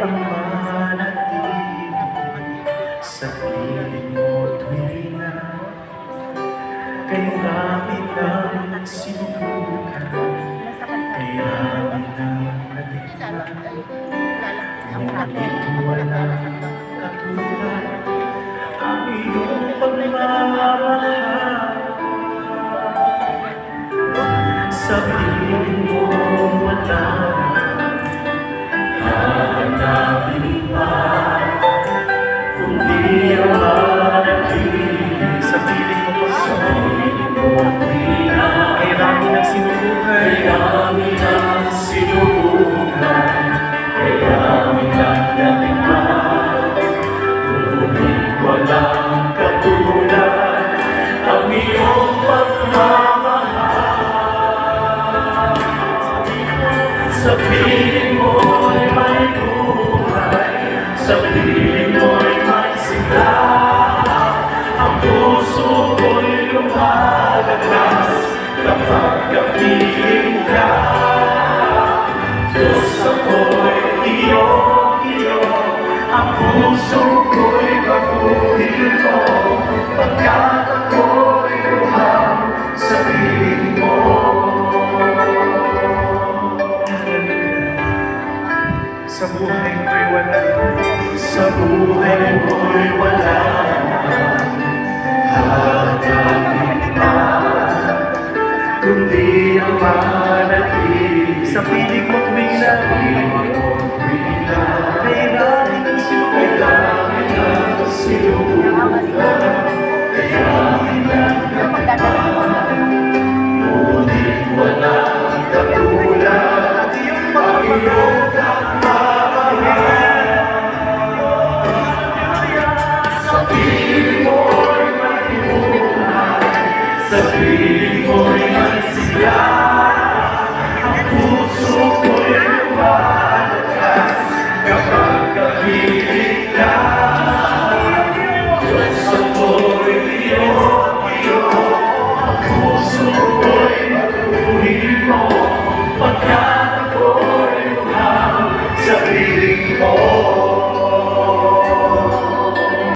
ang manatili sa piling mo tuwing na Kailangan ng sinubukan Kailangan ng natikman Ngunit walang katulad Ang iyong pagmamahal iyong pagmamahal Sa piling mo'y may buhay Sa piling mo'y may sigla Ang puso ko'y lumalakas Kapag kapiling ka Diyos ako'y iyo, iyo Ang puso ko'y buhay ko'y wala. Sa buhay ko'y wala. Hanapin pa Kundi ang manatili Sa piling mo tuwing mo'y may buhay Sa